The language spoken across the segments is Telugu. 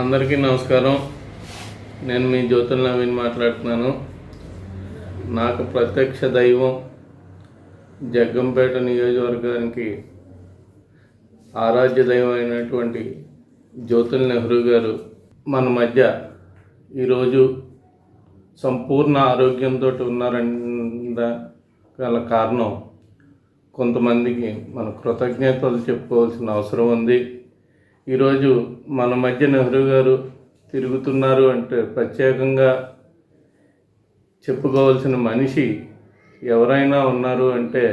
అందరికీ నమస్కారం. నేను మీ జ్యోతుల నవీన్ మాట్లాడుతున్నాను. నాకు ప్రత్యక్ష దైవం జగ్గంపేట నియోజకవర్గానికి ఆరాధ్య దైవం అయినటువంటి జ్యోతుల నెహ్రూ గారు మన మధ్య ఈరోజు సంపూర్ణ ఆరోగ్యంతో ఉన్నారన్న గల కారణం కొంతమందికి మన కృతజ్ఞతలు చెప్పుకోవాల్సిన అవసరం ఉంది. ఈరోజు మన మధ్య నెహ్రూ గారు తిరుగుతున్నారు అంటే ప్రత్యేకంగా చెప్పుకోవాల్సిన మనిషి ఎవరైనా ఉన్నారు అంటే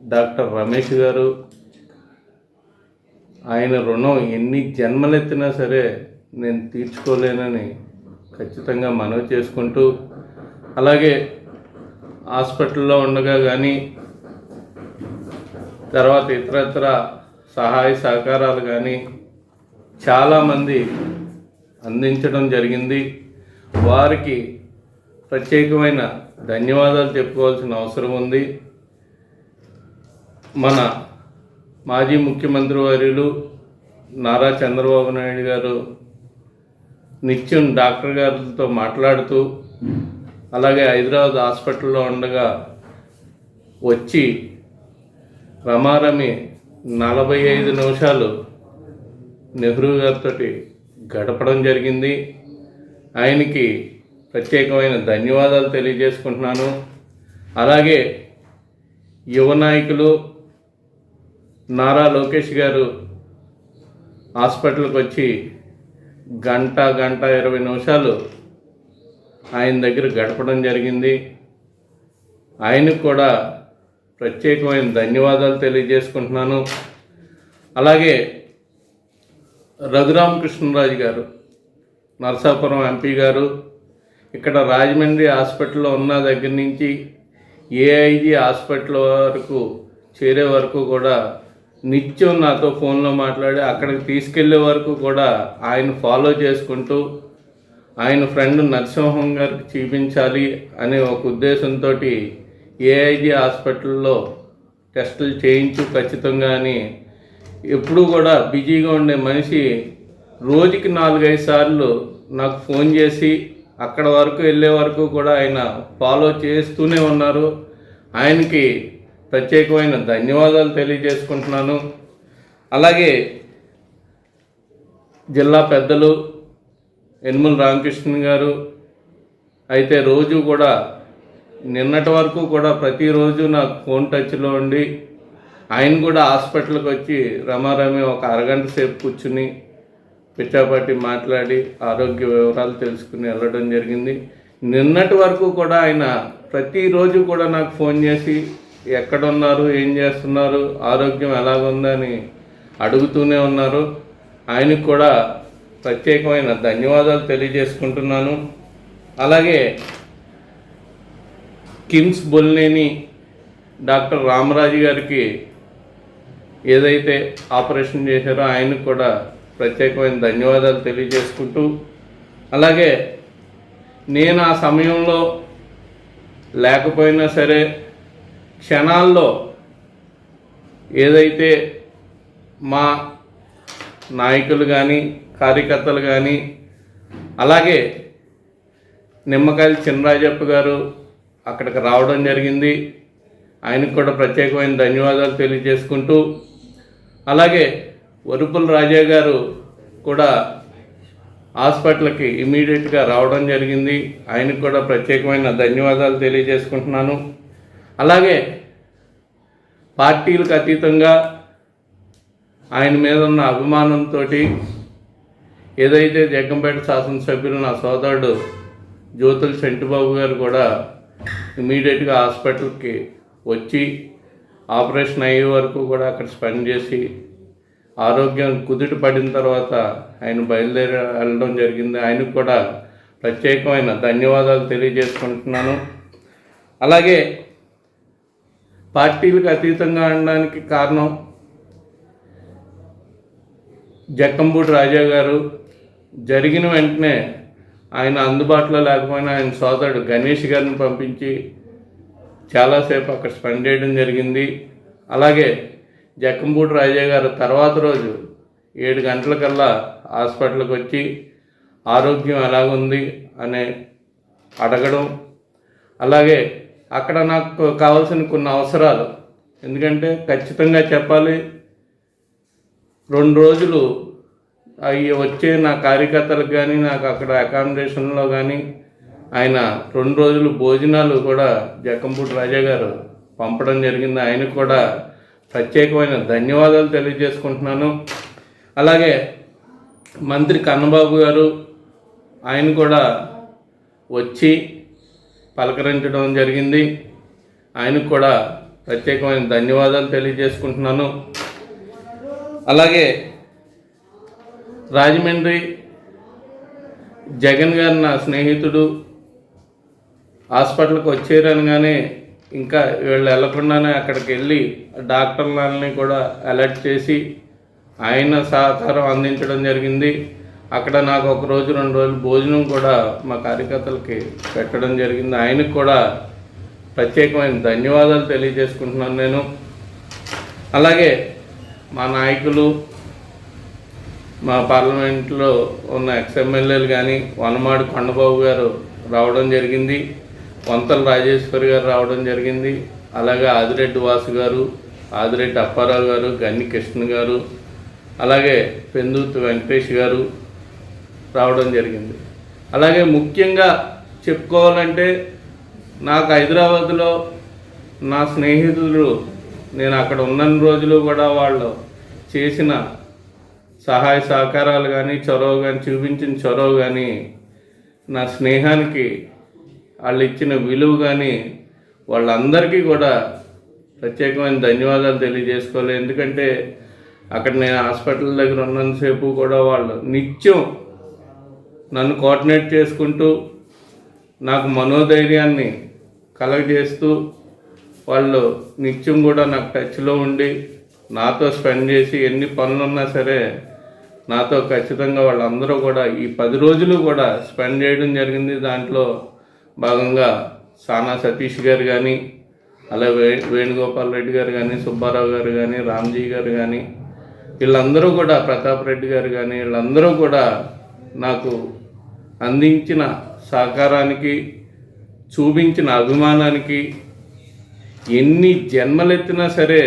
డాక్టర్ రమేష్ గారు. ఆయన రుణం ఎన్ని జన్మలెత్తినా సరే నేను తీర్చుకోలేనని ఖచ్చితంగా మనవి చేసుకుంటూ అలాగే హాస్పిటల్లో ఉండగా కానీ తర్వాత ఇతరత్ర సహాయ సహకారాలు కానీ చాలామంది అందించడం జరిగింది. వారికి ప్రత్యేకమైన ధన్యవాదాలు చెప్పుకోవాల్సిన అవసరం ఉంది. మన మాజీ ముఖ్యమంత్రి వర్యులు నారా చంద్రబాబు నాయుడు గారు నిత్యం డాక్టర్ గారితో మాట్లాడుతూ అలాగే హైదరాబాద్ హాస్పిటల్లో ఉండగా వచ్చి రమారమి నలభై ఐదు నిమిషాలు నెహ్రూ గారితో గడపడం జరిగింది. ఆయనకి ప్రత్యేకమైన ధన్యవాదాలు తెలియజేసుకుంటున్నాను. అలాగే యువ నాయకులు నారా లోకేష్ గారు హాస్పిటల్కి వచ్చి గంట గంట ఇరవై నిమిషాలు ఆయన దగ్గర గడపడం జరిగింది. ఆయనకు కూడా ప్రత్యేకమైన ధన్యవాదాలు తెలియజేసుకుంటున్నాను. అలాగే రఘురామకృష్ణరాజు గారు నరసాపురం ఎంపీ గారు ఇక్కడ రాజమండ్రి హాస్పిటల్లో ఉన్న దగ్గర నుంచి ఏఐజీ హాస్పిటల్ వరకు చేరే వరకు కూడా నిత్యం నాతో ఫోన్లో మాట్లాడి అక్కడికి తీసుకెళ్ళే వరకు కూడా ఆయన ఫాలో చేసుకుంటూ ఆయన ఫ్రెండ్ నరసింహం గారికి చూపించాలి అనే ఒక ఉద్దేశంతో ఏఐజీ హాస్పిటల్లో టెస్టులు చేయించు ఖచ్చితంగా అని ఎప్పుడూ కూడా బిజీగా ఉండే మనిషి రోజుకి నాలుగైదు సార్లు నాకు ఫోన్ చేసి అక్కడ వరకు వెళ్ళే వరకు కూడా ఆయన ఫాలో చేస్తూనే ఉన్నారు. ఆయనకి ప్రత్యేకమైన ధన్యవాదాలు తెలియజేసుకుంటున్నాను. అలాగే జిల్లా పెద్దలు యనుమల రామకృష్ణ గారు అయితే రోజు కూడా నిన్నటి వరకు కూడా ప్రతిరోజు నాకు ఫోన్ టచ్లో ఉండి ఆయన కూడా హాస్పిటల్కి వచ్చి రమారమి ఒక అరగంట సేపు కూర్చుని పిచ్చాపాటి మాట్లాడి ఆరోగ్య వివరాలు తెలుసుకుని వెళ్ళడం జరిగింది. నిన్నటి వరకు కూడా ఆయన ప్రతిరోజు కూడా నాకు ఫోన్ చేసి ఎక్కడున్నారు? ఏం చేస్తున్నారు? ఆరోగ్యం ఎలాగుందని అడుగుతూనే ఉన్నారు. ఆయనకు కూడా ప్రత్యేకమైన ధన్యవాదాలు తెలియజేసుకుంటున్నాను. అలాగే కిమ్స్ బొల్నేని డాక్టర్ రామరాజు గారికి ఏదైతే ఆపరేషన్ చేశారో ఆయనకు కూడా ప్రత్యేకమైన ధన్యవాదాలు తెలియజేసుకుంటూ అలాగే నేను ఆ సమయంలో లేకపోయినా సరే క్షణాల్లో ఏదైతే మా నాయకులు కానీ కార్యకర్తలు కానీ అలాగే నిమ్మకాయల చినరాజప్ప గారు అక్కడికి రావడం జరిగింది. ఆయనకు కూడా ప్రత్యేకమైన ధన్యవాదాలు తెలియజేసుకుంటూ అలాగే వరుపుల రాజా గారు కూడా హాస్పిటల్కి ఇమీడియట్గా రావడం జరిగింది. ఆయనకు కూడా ప్రత్యేకమైన ధన్యవాదాలు తెలియజేసుకుంటున్నాను. అలాగే పార్టీలకు అతీతంగా ఆయన మీద ఉన్న అభిమానంతో ఏదైతే జగ్గంపేట శాసనసభ్యులు నా సోదరుడు జ్యోతుల శంటిబాబు గారు కూడా ఇమీడియట్గా హాస్పిటల్కి వచ్చి ఆపరేషన్ అయ్యే వరకు కూడా అక్కడ స్పెండ్ చేసి ఆరోగ్యం కుదుట పడిన తర్వాత ఆయన బయలుదేరి వెళ్ళడం జరిగింది. ఆయనకు కూడా ప్రత్యేకమైన ధన్యవాదాలు తెలియజేసుకుంటున్నాను. అలాగే పార్టీలకు అతీతంగా అనడానికి కారణం జక్కంబూడి రాజా గారు. జరిగిన వెంటనే ఆయన అందుబాటులో లేకపోయినా ఆయన సోదరుడు గణేష్ గారిని పంపించి చాలాసేపు అక్కడ స్పెండ్ చేయడం జరిగింది. అలాగే జక్కంపూడి రాజయ్య గారు తర్వాత రోజు ఏడు గంటలకల్లా హాస్పిటల్కి వచ్చి ఆరోగ్యం ఎలాగుంది అని అడగడం. అలాగే అక్కడ నాకు కావాల్సిన కొన్ని అవసరాలు. ఎందుకంటే ఖచ్చితంగా చెప్పాలి రెండు రోజులు అవి వచ్చే నా కార్యకర్తలకు కానీ నాకు అక్కడ అకామిడేషన్లో కానీ ఆయన రెండు రోజులు భోజనాలు కూడా జక్కంపూటి రాజా గారు పంపడం జరిగింది. ఆయనకు కూడా ప్రత్యేకమైన ధన్యవాదాలు తెలియజేసుకుంటున్నాను. అలాగే మంత్రి కన్నబాబు గారు ఆయన కూడా వచ్చి పలకరించడం జరిగింది. ఆయనకు కూడా ప్రత్యేకమైన ధన్యవాదాలు తెలియజేసుకుంటున్నాను. అలాగే రాజమండ్రి జగన్ గారు నా స్నేహితుడు హాస్పిటల్కి వచ్చారనగానే ఇంకా వీళ్ళు వెళ్ళకుండానే అక్కడికి వెళ్ళి డాక్టర్లని కూడా అలర్ట్ చేసి ఆయన సహకారం అందించడం జరిగింది. అక్కడ నాకు ఒక రోజు రెండు రోజులు భోజనం కూడా మా కార్యకర్తలకి పెట్టడం జరిగింది. ఆయనకు కూడా ప్రత్యేకమైన ధన్యవాదాలు తెలియజేసుకుంటున్నాను నేను. అలాగే మా నాయకులు మా పార్లమెంట్లో ఉన్న ఎక్స్ఎమ్మెల్యేలు కానీ వనమాడి కొండబాబు గారు రావడం జరిగింది. వంతల రాజేశ్వరి గారు రావడం జరిగింది. అలాగే ఆదిరెడ్డి వాసు గారు ఆదిరెడ్డి అప్పారావు గారు గన్ని కృష్ణ గారు అలాగే పెందుతు వెంకటేష్ గారు రావడం జరిగింది. అలాగే ముఖ్యంగా చెప్పుకోవాలంటే నాకు హైదరాబాద్లో నా స్నేహితులు నేను అక్కడ ఉన్న రోజులు కూడా వాళ్ళు చేసిన సహాయ సహకారాలు కానీ చొరవ కానీ చూపించిన చొరవ కానీ నా స్నేహానికి వాళ్ళు ఇచ్చిన విలువ కానీ వాళ్ళందరికీ కూడా ప్రత్యేకమైన ధన్యవాదాలు తెలియజేసుకోవాలి. ఎందుకంటే అక్కడ నేను హాస్పిటల్ దగ్గర ఉన్నంతసేపు కూడా వాళ్ళు నిత్యం నన్ను కోఆర్డినేట్ చేసుకుంటూ నాకు మనోధైర్యాన్ని కలగజేస్తూ వాళ్ళు నిత్యం కూడా నాకు టచ్లో ఉండి నాతో స్పెండ్ చేసి ఎన్ని పనులున్నా సరే నాతో ఖచ్చితంగా వాళ్ళందరూ కూడా ఈ పది రోజులు కూడా స్పెండ్ చేయడం జరిగింది. దాంట్లో భాగంగా సానా సతీష్ గారు కానీ అలా వే వేణుగోపాల్ రెడ్డి గారు కానీ సుబ్బారావు గారు కానీ రామ్జీ గారు కానీ వీళ్ళందరూ కూడా ప్రతాప్ రెడ్డి గారు కానీ వీళ్ళందరూ కూడా నాకు అందించిన సహకారానికి చూపించిన అభిమానానికి ఎన్ని జన్మలెత్తినా సరే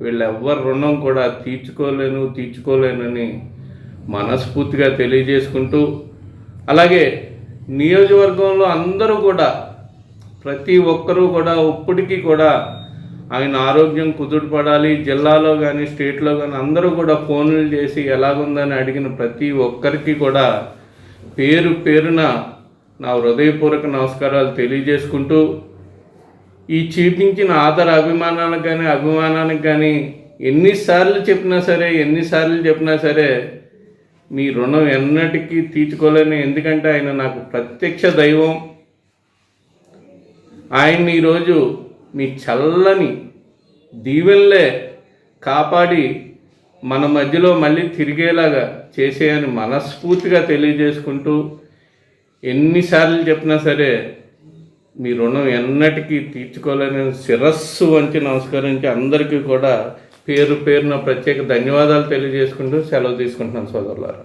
వీళ్ళెవ్వరి రుణం కూడా తీర్చుకోలేను తీర్చుకోలేనని మనస్ఫూర్తిగా తెలియజేసుకుంటూ అలాగే నియోజకవర్గంలో అందరూ కూడా ప్రతి ఒక్కరూ కూడా ఇప్పటికీ కూడా ఆయన ఆరోగ్యం కుదుటపడాలి. జిల్లాలో కానీ స్టేట్లో కానీ అందరూ కూడా ఫోన్లు చేసి ఎలాగుందని అడిగిన ప్రతి ఒక్కరికి కూడా పేరు పేరున నా హృదయపూర్వక నమస్కారాలు తెలియజేసుకుంటూ ఈ చూపించిన ఆధార అభిమానాలకు కానీ అభిమానానికి కానీ ఎన్నిసార్లు చెప్పినా సరే ఎన్నిసార్లు చెప్పినా సరే మీ రుణం ఎన్నటికీ తీర్చుకోలేని. ఎందుకంటే ఆయన నాకు ప్రత్యక్ష దైవం. ఆయన్ని ఈరోజు మీ చల్లని దీవెనలే కాపాడి మన మధ్యలో మళ్ళీ తిరిగేలాగా చేసేయని మనస్ఫూర్తిగా తెలియజేసుకుంటూ ఎన్నిసార్లు చెప్పినా సరే మీ రుణం ఎన్నటికీ తీర్చుకోలేని శిరస్సు వంచి నమస్కరించి అందరికీ కూడా పేరు పేరున ప్రత్యేక ధన్యవాదాలు తెలియజేసుకుంటూ సెలవు తీసుకుంటున్నాను సోదరులారా.